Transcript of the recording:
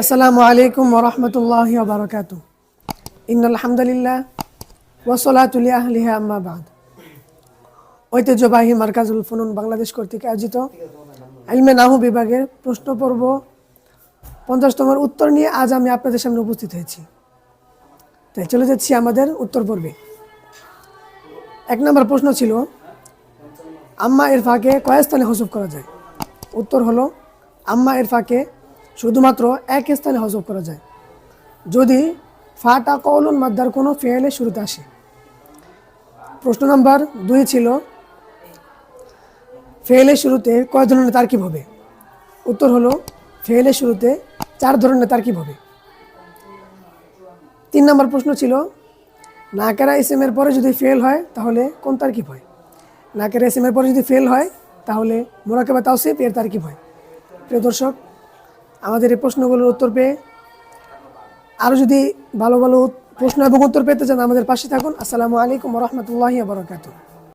আসসালামু আলাইকুম ওরহমতুল্লাহ বারকাত ইন আলহামদুলিল্লাহ ওসলাতুলিয়া আহলিহা আম্মা বাদ। ঐতিহ্যবাহী মার্কাজুল ফুনুন বাংলাদেশ কর্তৃক আয়োজিত আলমে নাহু বিভাগের প্রশ্ন পর্ব পঞ্চাশতমের উত্তর নিয়ে আজ আমি আপনাদের সামনে উপস্থিত হয়েছি। তাই চলে যাচ্ছি আমাদের উত্তর পর্বে। এক নম্বর প্রশ্ন ছিল, আম্মা এর ফাঁকে কয় স্থানে হজব করা যায়? উত্তর হলো, আম্মা এর ফাঁকে শুধুমাত্র এক স্থানে হজব করা যায়। যদি ফাটা কৌলন মাদ্দার কোনো ফেয়ালের শুরুতে আসে। প্রশ্ন নাম্বার দুই ছিল ফেয়ালের শুরুতে কয় ধরনের তারকিব হবে? উত্তর হলো ফেয়ালের শুরুতে চার ধরনের তারকিব হবে। তিন নম্বর প্রশ্ন ছিল, নাকেরা ইসেমের পরে যদি ফেল হয়, তাহলে কোন তারকিব হয়? নাকেরা ইসেমের পরে যদি ফেল হয়, তাহলে মোরাকেবা তাওসিফ এর তারকিব হয়। প্রিয় দর্শক আমাদের এই প্রশ্নগুলোর উত্তর পেয়ে আরও যদি ভালো ভালো প্রশ্ন এবং উত্তর পেতে চান আমাদের পাশে থাকুন। আসসালামু আলাইকুম রহমতুল্লাহ বরকাত